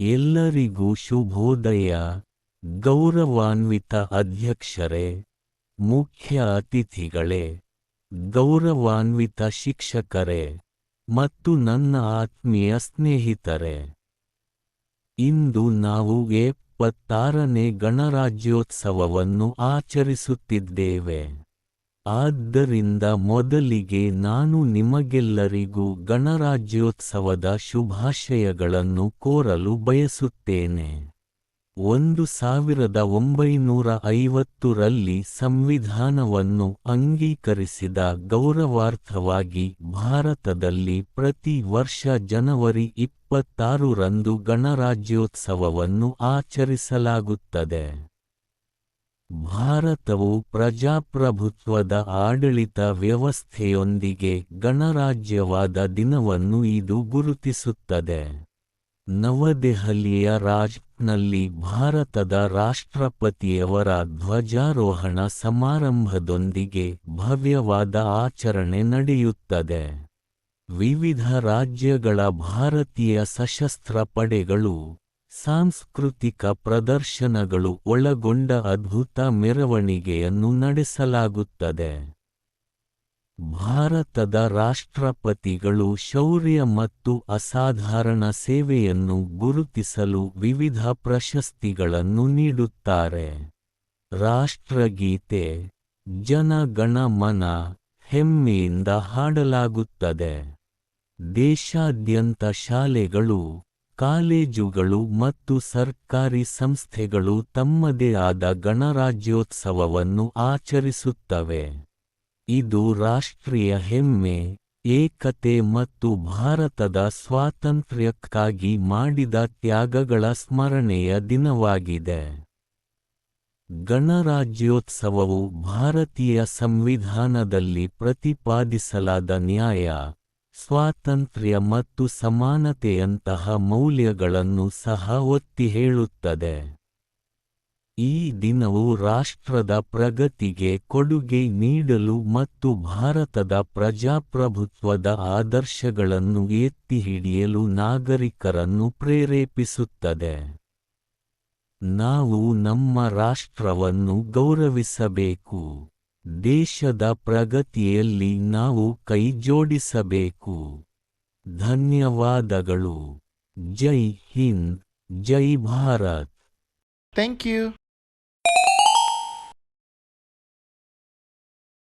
ಎಲ್ಲರಿಗೂ ಶುಭೋದಯ. ಗೌರವಾನ್ವಿತ ಅಧ್ಯಕ್ಷರೇ, ಮುಖ್ಯ ಅತಿಥಿಗಳೇ, ಗೌರವಾನ್ವಿತ ಶಿಕ್ಷಕರೇ ಮತ್ತು ನನ್ನ ಆತ್ಮೀಯ ಸ್ನೇಹಿತರೆ. ಇಂದು ನಾವು ಎಪ್ಪತ್ತಾರನೇ ಗಣರಾಜ್ಯೋತ್ಸವವನ್ನು ಆಚರಿಸುತ್ತಿದ್ದೇವೆ. ಆದ್ದರಿಂದ ಮೊದಲಿಗೆ ನಾನು ನಿಮಗೆಲ್ಲರಿಗೂ ಗಣರಾಜ್ಯೋತ್ಸವದ ಶುಭಾಶಯಗಳನ್ನು ಕೋರಲು ಬಯಸುತ್ತೇನೆ. ಒಂದು ಸಾವಿರದ ಒಂಬೈನೂರ ಐವತ್ತರಲ್ಲಿ ಸಂವಿಧಾನವನ್ನು ಅಂಗೀಕರಿಸಿದ ಗೌರವಾರ್ಥವಾಗಿ ಭಾರತದಲ್ಲಿ ಪ್ರತಿ ವರ್ಷ ಜನವರಿ ಇಪ್ಪತ್ತಾರರಂದು ಗಣರಾಜ್ಯೋತ್ಸವವನ್ನು ಆಚರಿಸಲಾಗುತ್ತದೆ. ಭಾರತವು ಪ್ರಜಾಪ್ರಭುತ್ವದ ಆಡಳಿತ ವ್ಯವಸ್ಥೆಯೊಂದಿಗೆ ಗಣರಾಜ್ಯವಾದ ದಿನವನ್ನು ಇದು ಗುರುತಿಸುತ್ತದೆ. ನವದೆಹಲಿಯ ರಾಜ್ನಲ್ಲಿ ಭಾರತದ ರಾಷ್ಟ್ರಪತಿಯವರ ಧ್ವಜಾರೋಹಣ ಸಮಾರಂಭದೊಂದಿಗೆ ಭವ್ಯವಾದ ಆಚರಣೆ ನಡೆಯುತ್ತದೆ. ವಿವಿಧ ರಾಜ್ಯಗಳ ಭಾರತೀಯ ಸಶಸ್ತ್ರ ಪಡೆಗಳು ಸಾಂಸ್ಕೃತಿಕ ಪ್ರದರ್ಶನಗಳು ಒಳಗೊಂಡ ಅದ್ಭುತ ಮೆರವಣಿಗೆಯನ್ನು ನಡೆಸಲಾಗುತ್ತದೆ. ಭಾರತದ ರಾಷ್ಟ್ರಪತಿಗಳು ಶೌರ್ಯ ಮತ್ತು ಅಸಾಧಾರಣ ಸೇವೆಯನ್ನು ಗುರುತಿಸಲು ವಿವಿಧ ಪ್ರಶಸ್ತಿಗಳನ್ನು ನೀಡುತ್ತಾರೆ. ರಾಷ್ಟ್ರಗೀತೆ ಜನಗಣ ಮನ ಹೆಮ್ಮೆಯಿಂದ ಹಾಡಲಾಗುತ್ತದೆ. ದೇಶಾದ್ಯಂತ ಶಾಲೆಗಳು ಕಾಲೇಜುಗಳು ಮತ್ತು ಸರ್ಕಾರಿ ಸಂಸ್ಥೆಗಳು ತಮ್ಮದೇ ಆದ ಗಣರಾಜ್ಯೋತ್ಸವವನ್ನು ಆಚರಿಸುತ್ತವೆ. ಇದು ರಾಷ್ಟ್ರೀಯ ಹೆಮ್ಮೆ, ಏಕತೆ ಮತ್ತು ಭಾರತದ ಸ್ವಾತಂತ್ರ್ಯಕ್ಕಾಗಿ ಮಾಡಿದ ತ್ಯಾಗಗಳ ಸ್ಮರಣೆಯ ದಿನವಾಗಿದೆ. ಗಣರಾಜ್ಯೋತ್ಸವವು ಭಾರತೀಯ ಸಂವಿಧಾನದಲ್ಲಿ ಪ್ರತಿಪಾದಿಸಲಾದ ನ್ಯಾಯ ಸ್ವಾತಂತ್ರ್ಯ ಮತ್ತು ಸಮಾನತೆಯಂತಹ ಮೌಲ್ಯಗಳನ್ನು ಸಹ ಒತ್ತಿ ಹೇಳುತ್ತದೆ. ಈ ದಿನವು ರಾಷ್ಟ್ರದ ಪ್ರಗತಿಗೆ ಕೊಡುಗೆ ನೀಡಲು ಮತ್ತು ಭಾರತದ ಪ್ರಜಾಪ್ರಭುತ್ವದ ಆದರ್ಶಗಳನ್ನು ಎತ್ತಿ ಹಿಡಿಯಲು ನಾಗರಿಕರನ್ನು ಪ್ರೇರೇಪಿಸುತ್ತದೆ. ನಾವು ನಮ್ಮ ರಾಷ್ಟ್ರವನ್ನು ಗೌರವಿಸಬೇಕು. ದೇಶದ ಪ್ರಗತಿಯಲ್ಲಿ ನಾವು ಕೈಜೋಡಿಸಬೇಕು. ಧನ್ಯವಾದಗಳು. ಜೈ ಹಿಂದ್ ಜೈ ಭಾರತ್. Thank you.